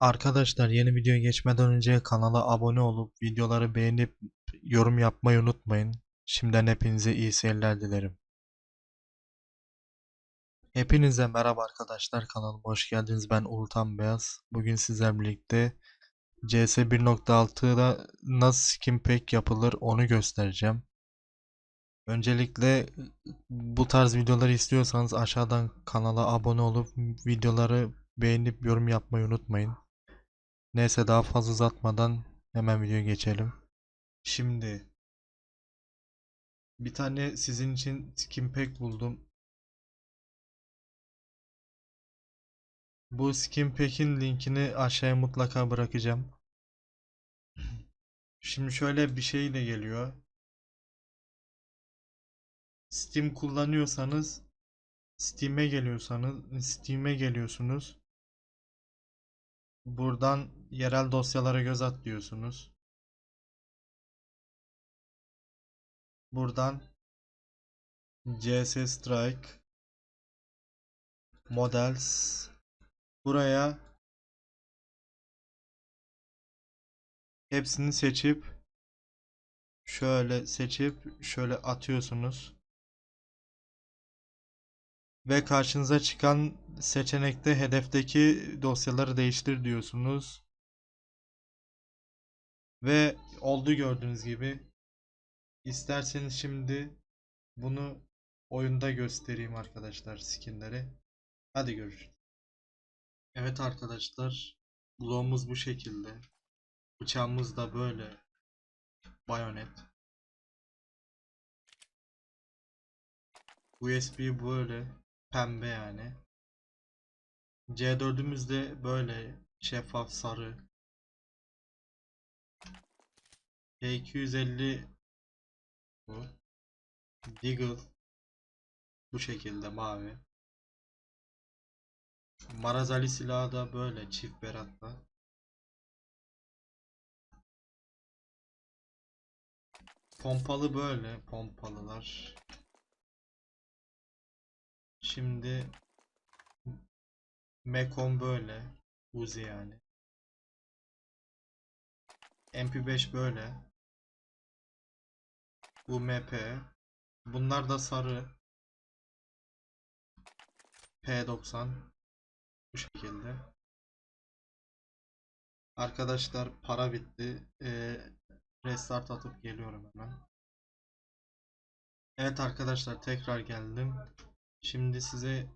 Arkadaşlar yeni videoya geçmeden önce kanala abone olup videoları beğenip yorum yapmayı unutmayın. Şimdiden hepinize iyi seyirler dilerim. Hepinize merhaba arkadaşlar kanalıma hoş geldiniz. Ben Ulutan Beyaz. Bugün sizlerle birlikte CS 1.6'da nasıl skin pack yapılır onu göstereceğim. Öncelikle bu tarz videoları istiyorsanız aşağıdan kanala abone olup videoları beğenip yorum yapmayı unutmayın. Neyse daha fazla uzatmadan hemen videoya geçelim. Şimdi bir tane sizin için skin pack buldum. Bu skin pack'in linkini aşağıya mutlaka bırakacağım. Şimdi şöyle bir şey de geliyor. Steam kullanıyorsanız Steam'e geliyorsanız Steam'e geliyorsunuz. Buradan yerel dosyalara göz at diyorsunuz. Buradan CS Strike Models buraya hepsini seçip şöyle seçip şöyle atıyorsunuz. Ve karşınıza çıkan seçenekte hedefteki dosyaları değiştir diyorsunuz. Ve oldu gördüğünüz gibi. İsterseniz şimdi bunu oyunda göstereyim arkadaşlar skinleri. Hadi görüşürüz. Evet arkadaşlar. Bloğumuz bu şekilde. Bıçağımız da böyle. Bayonet. USB böyle pembe yani. C4'ümüz de böyle şeffaf sarı. P250 bu. Deagle bu şekilde mavi. Marazali silahı da böyle çift beratla. Pompalı böyle pompalılar. Şimdi Mekon böyle. Uzi yani. MP5 böyle. UMP. Bunlar da sarı. P90. Bu şekilde. Arkadaşlar para bitti. Ee, restart atıp geliyorum hemen. Evet arkadaşlar tekrar geldim. Şimdi size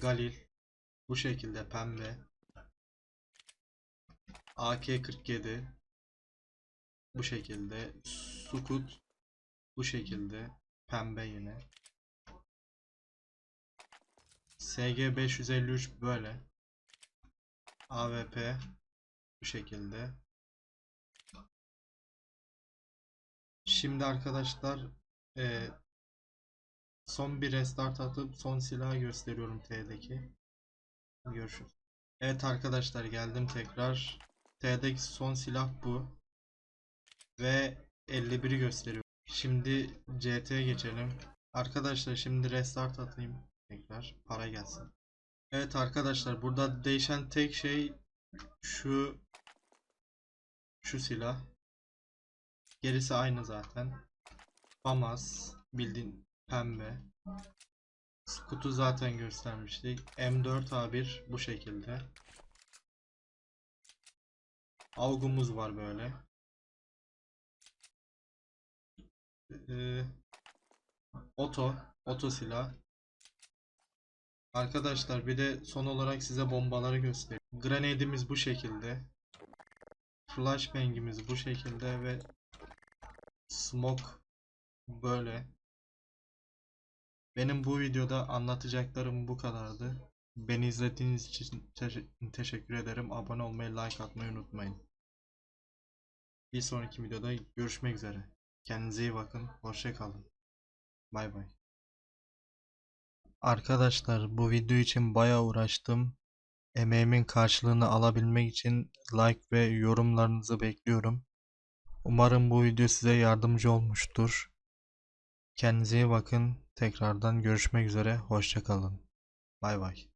Galil bu şekilde pembe AK-47 bu şekilde Sukut bu şekilde pembe yine. SG-553 böyle. AWP bu şekilde. Şimdi arkadaşlar eee Son bir restart atıp son silahı gösteriyorum T'deki. Görüşürüz. Evet arkadaşlar geldim tekrar. T'deki son silah bu. Ve 51'i gösteriyor. Şimdi CT'ye geçelim. Arkadaşlar şimdi restart atayım tekrar. Para gelsin. Evet arkadaşlar burada değişen tek şey şu şu silah. Gerisi aynı zaten. FAMAS bildiğin Pembe. Kutu zaten göstermiştik. M4A1 bu şekilde. Avgumuz var böyle. Ee, oto. Silah. Arkadaşlar bir de son olarak size bombaları göstereyim. Grenade'imiz bu şekilde. Flashbang'imiz bu şekilde ve smoke böyle. Benim bu videoda anlatacaklarım bu kadardı. Beni izlediğiniz için te- teşekkür ederim. Abone olmayı, like atmayı unutmayın. Bir sonraki videoda görüşmek üzere. Kendinize iyi bakın. Hoşça kalın. Bay bay. Arkadaşlar bu video için bayağı uğraştım. Emeğimin karşılığını alabilmek için like ve yorumlarınızı bekliyorum. Umarım bu video size yardımcı olmuştur. Kendinize iyi bakın. Tekrardan görüşmek üzere. Hoşça kalın. Bay bay.